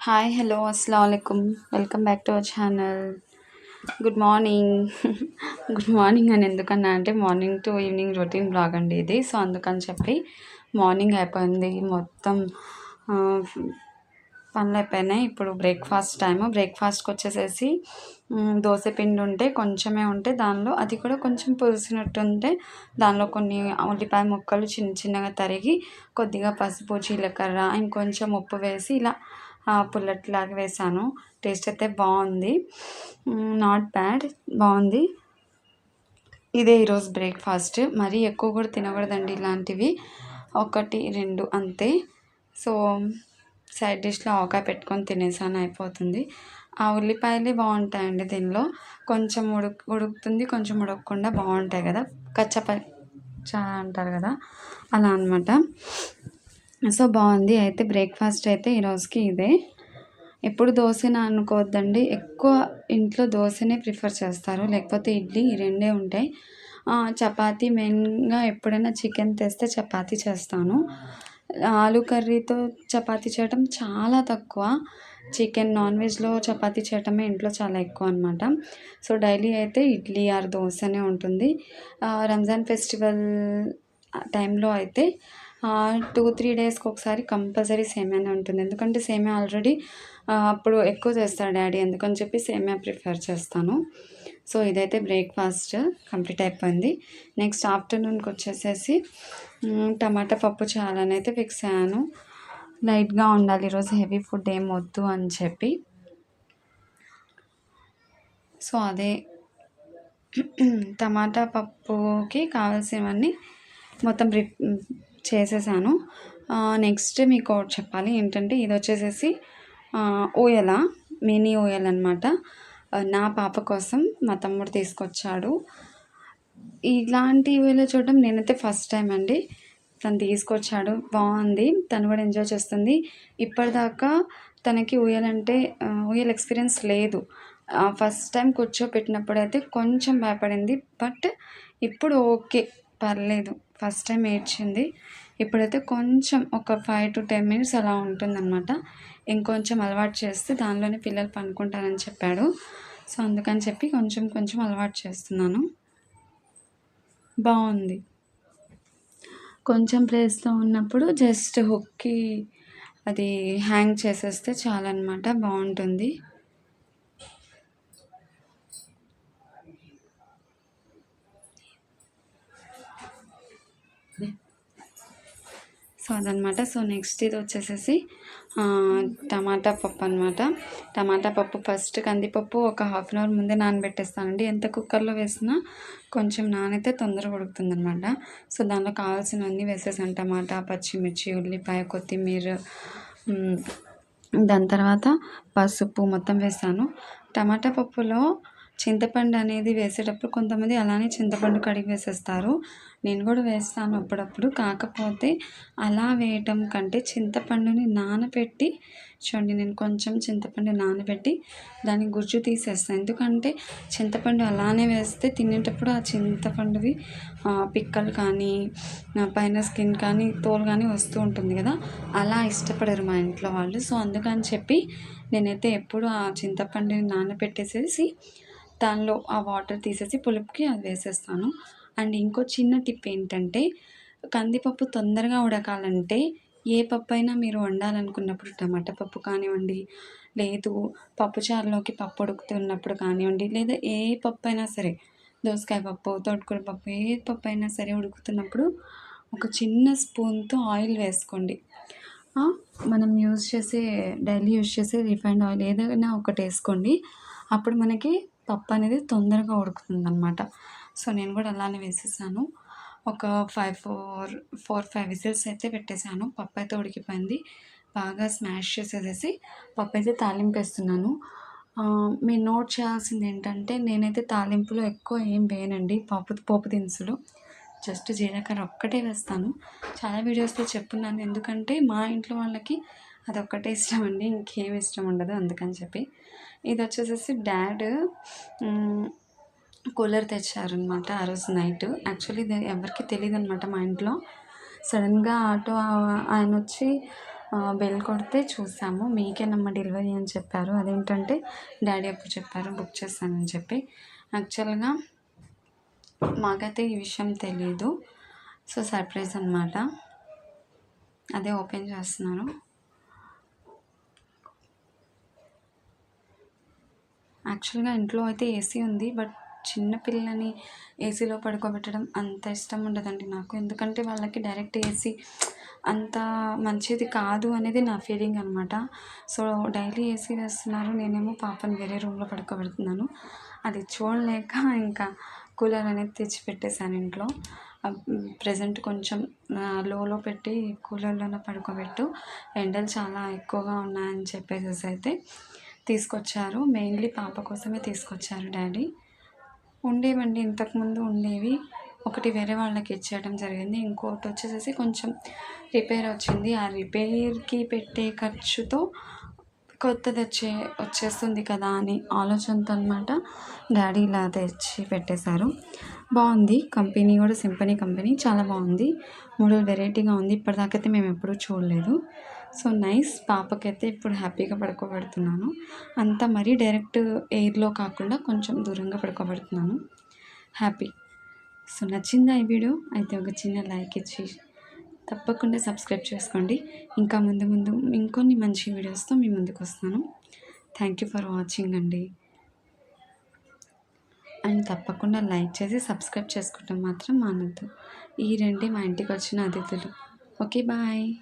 Hi hello అస్సలం అయికమ్ welcome back to our channel good morning good morning అని ఎందుకన్నా అంటే morning to evening routine vlog అండి ఇది. సో అందుకని చెప్పి మార్నింగ్ అయిపోయింది. మొత్తం పనులు అయిపోయినాయి. ఇప్పుడు బ్రేక్ఫాస్ట్ టైము బ్రేక్ఫాస్ట్కి వచ్చేసేసి దోశ పిండి ఉంటే కొంచెమే ఉంటే దానిలో అది కూడా కొంచెం పులిసినట్టు ఉంటే దానిలో కొన్ని ఉల్లిపాయ ముక్కలు చిన్న చిన్నగా తరిగి కొద్దిగా పసుపు జీలకర్ర ఇంకొంచెం ఉప్పు వేసి ఇలా పుల్లట్లాగా వేసాను. టేస్ట్ అయితే బాగుంది. నాట్ బ్యాడ్ బాగుంది. ఇదే ఈరోజు బ్రేక్ఫాస్ట్. మరీ ఎక్కువ కూడా తినకూడదండి ఇలాంటివి. ఒకటి రెండు అంతే. సో సైడ్ డిష్లో ఆవకాయ పెట్టుకొని తినేసాను అయిపోతుంది. ఆ ఉల్లిపాయలే బాగుంటాయండి దీనిలో. కొంచెం ఉడుకు ఉడుకుతుంది కొంచెం ఉడకకుండా బాగుంటాయి కదా. కచ్చపచ్చ అంటారు కదా. అలా అనమాట సో బాగుంది. అయితే బ్రేక్ఫాస్ట్ అయితే ఈరోజుకి ఇదే. ఎప్పుడు దోశన అనుకోవద్దండి. ఎక్కువ ఇంట్లో దోశనే ప్రిఫర్ చేస్తారు. లేకపోతే ఇడ్లీ ఈ రెండే ఉంటాయి. చపాతీ మెయిన్గా ఎప్పుడైనా చికెన్ తెస్తే చపాతీ చేస్తాను. ఆలు కర్రీతో చపాతీ చేయటం చాలా తక్కువ. చికెన్ నాన్ వెజ్లో చపాతీ చేయటమే ఇంట్లో చాలా ఎక్కువ అనమాట సో డైలీ అయితే ఇడ్లీ ఆర్ దోశనే ఉంటుంది. రంజాన్ ఫెస్టివల్ టైంలో అయితే టూ త్రీ డేస్కి ఒకసారి కంపల్సరీ సేమ్యానే ఉంటుంది. ఎందుకంటే సేమ్యా ఆల్రెడీ అప్పుడు ఎక్కువ చేస్తాడు డాడీ. ఎందుకని చెప్పి సేమ్యా ప్రిఫర్ చేస్తాను. సో ఇదైతే బ్రేక్ఫాస్ట్ కంప్లీట్ అయిపోయింది. నెక్స్ట్ ఆఫ్టర్నూన్కి వచ్చేసేసి టమాటా పప్పు చేయాలని అయితే ఫిక్స్ అయ్యాను. లైట్గా ఉండాలి. ఈరోజు హెవీ ఫుడ్ ఏం వద్దు అని చెప్పి. సో అదే టమాటా పప్పుకి కావాల్సినవన్నీ మొత్తం ప్రి చేసేసాను. నెక్స్ట్ మీకు ఒకటి చెప్పాలి. ఏంటంటే ఇది వచ్చేసేసి ఓయల మినీ ఓయల్ అనమాట నా పాప కోసం మా తమ్ముడు తీసుకొచ్చాడు. ఇలాంటి ఊయల చూడడం నేనైతే ఫస్ట్ టైం అండి. తను తీసుకొచ్చాడు. బాగుంది. తను కూడా ఎంజాయ్ చేస్తుంది. ఇప్పటిదాకా తనకి ఊయలంటే ఆ, ఎక్స్పీరియన్స్ లేదు. ఫస్ట్ టైం కూర్చోపెట్టినప్పుడు అయితే కొంచెం భయపడింది. బట్ ఇప్పుడు ఓకే. పర్లేదు. ఫస్ట్ టైం ఏడ్చింది. ఇప్పుడైతే కొంచెం ఒక ఫైవ్ టు టెన్ మినిట్స్ అలా ఉంటుందన్నమాట. ఇంకొంచెం అలవాటు చేస్తే దానిలోనే పిల్లలు పనుకుంటారని చెప్పాడు. సో అందుకని చెప్పి కొంచెం కొంచెం అలవాటు చేస్తున్నాను. బాగుంది. కొంచెం ప్లేస్లో ఉన్నప్పుడు జస్ట్ హుక్కి అది హ్యాంగ్ చేసేస్తే చాలన్నమాట. బాగుంటుంది. సో అదనమాట సో నెక్స్ట్ ఇది వచ్చేసేసి టమాటా పప్పు అనమాట టమాటా పప్పు ఫస్ట్ కందిపప్పు ఒక హాఫ్ అన్ అవర్ ముందే నానబెట్టేస్తానండి. ఎంత కుక్కర్లో వేసినా కొంచెం నానైతే తొందరగా ఉడుకుతుంది అనమాట సో దానిలో కావాల్సినవన్నీ వేసేసాను. టమాటా పచ్చిమిర్చి ఉల్లిపాయ కొత్తిమీర దాని తర్వాత పసుపు మొత్తం వేసాను. టమాటా పప్పులో చింతపండు అనేది వేసేటప్పుడు కొంతమంది అలానే చింతపండు కడిగి వేసేస్తారు. నేను కూడా వేస్తాను అప్పుడప్పుడు. కాకపోతే అలా వేయటం కంటే చింతపండుని నానబెట్టి చూడండి నేను కొంచెం చింతపండు నానబెట్టి దాని గుజ్జు తీసేస్తాను. ఎందుకంటే చింతపండు అలానే వేస్తే తినేటప్పుడు ఆ చింతపండువి పిక్కలు కానీ పైన స్కిన్ కానీ తోలు కానీ వస్తూ ఉంటుంది కదా. అలా ఇష్టపడరు మా ఇంట్లో వాళ్ళు. సో అందుకని చెప్పి నేనైతే ఎప్పుడు ఆ చింతపండుని నానబెట్టేసేసి దానిలో ఆ వాటర్ తీసేసి పులుపుకి అది వేసేస్తాను. అండ్ ఇంకో చిన్న టిప్ ఏంటంటే కందిపప్పు తొందరగా ఉడకాలంటే ఏ పప్పు అయినా మీరు వండాలనుకున్నప్పుడు టమాటా పప్పు కానివ్వండి లేదు పప్పుచారులోకి పప్పు ఉడుకుతున్నప్పుడు కానివ్వండి లేదా ఏ పప్పు అయినా సరే దోసకాయ పప్పు తోటకూర పప్పు ఏ పప్పు అయినా సరే ఉడుకుతున్నప్పుడు ఒక చిన్న స్పూన్తో ఆయిల్ వేసుకోండి. మనం యూజ్ చేసే డైలీ యూజ్ చేసే రిఫైండ్ ఆయిల్ ఏదైనా ఒకటి వేసుకోండి. అప్పుడు మనకి పప్పు అనేది తొందరగా ఉడుకుతుంది అనమాట సో నేను కూడా అలానే వేసేసాను. ఒక five four four five whistles అయితే పెట్టేశాను. పప్పు అయితే ఉడికిపోయింది. బాగా స్మాష్ చేసేసేసి పప్పు అయితే తాలింపు వేస్తున్నాను మీరు నోట్ చేయాల్సింది ఏంటంటే నేనైతే తాలింపులో ఎక్కువ ఏం వేయనండి. పప్పు పోపు దినుసులు. జస్ట్ జీలకర్ర ఒక్కటే వేస్తాను. చాలా వీడియోస్లో చెప్పున్నాను ఎందుకంటే మా ఇంట్లో వాళ్ళకి అదొక్కటే ఇష్టం అండి ఇంకేం ఇష్టం ఉండదు అందుకని చెప్పి. ఇది వచ్చేసేసి డాడ్ కూలర్ తెచ్చారనమాట ఆ రోజు నైట్. యాక్చువల్లీ ఇది ఎవరికి తెలియదు అనమాట మా ఇంట్లో. సడన్గా ఆటో ఆయన వచ్చి బెల్ కొడితే చూసాము. మీకేనమ్మా డెలివరీ అని చెప్పారు. అదేంటంటే డాడీ అప్పుడు చెప్పారు బుక్ చేస్తానని చెప్పి. యాక్చువల్గా మాకైతే ఈ విషయం తెలియదు సో సర్ప్రైజ్ అనమాట అదే ఓపెన్ చేస్తున్నారు. యాక్చువల్గా ఇంట్లో అయితే ఏసీ ఉంది. బట్ చిన్న పిల్లని ఏసీలో పడుకోబెట్టడం అంత ఇష్టం ఉండదండి నాకు. ఎందుకంటే వాళ్ళకి డైరెక్ట్ ఏసీ అంత మంచిది కాదు అనేది నా ఫీలింగ్ అనమాట సో డైలీ ఏసీ వేస్తున్నారు. నేనేమో పాపని వేరే రూమ్లో పడుకోబెడుతున్నాను. అది చూడలేక ఇంకా కూలర్ అనేది తెచ్చి పెట్టేశాను ఇంట్లో ప్రజెంట్ కొంచెం లోలో పెట్టి కూలర్లోనే పడుకోబెట్టు. ఎండలు చాలా ఎక్కువగా ఉన్నాయని చెప్పేసి అయితే. తీసుకొచ్చారు. మెయిన్లీ పాప కోసమే తీసుకొచ్చారు డాడీ. ఉండేవండి ఇంతకుముందు ఉండేవి. ఒకటి వేరే వాళ్ళకి ఇచ్చేయడం జరిగింది. ఇంకోటి వచ్చేసేసి కొంచెం రిపేర్ వచ్చింది. ఆ రిపేర్కి పెట్టే ఖర్చుతో కొత్తది వచ్చే వచ్చేస్తుంది కదా అని ఆలోచనతో అనమాట డాడీ ఇలా తెచ్చి పెట్టేశారు. బాగుంది. కంపెనీ కూడా సింపనీ కంపెనీ. చాలా బాగుంది. మోడల్ వెరైటీగా ఉంది. ఇప్పటిదాకైతే మేము ఎప్పుడూ చూడలేదు. సో నైస్ పాపకైతే ఇప్పుడు హ్యాపీగా పడుకోబెడుతున్నాను. అంతా మరీ డైరెక్ట్ ఎయిర్లో కాకుండా కొంచెం దూరంగా పడుకోబెడుతున్నాను. హ్యాపీ. సో నచ్చిందా ఈ వీడియో? అయితే ఒక చిన్న లైక్ ఇచ్చి తప్పకుండా సబ్స్క్రైబ్ చేసుకోండి. ఇంకా ముందు ముందు ఇంకొన్ని మంచి వీడియోస్తో మీ ముందుకు వస్తాను. థ్యాంక్ యూ ఫర్ వాచింగ్ అండి. అండ్ తప్పకుండా లైక్ చేసి సబ్స్క్రైబ్ చేసుకోవటం మాత్రం మానద్దు. ఈ రెండే మా ఇంటికి వచ్చిన అతిథులు. Okay bye.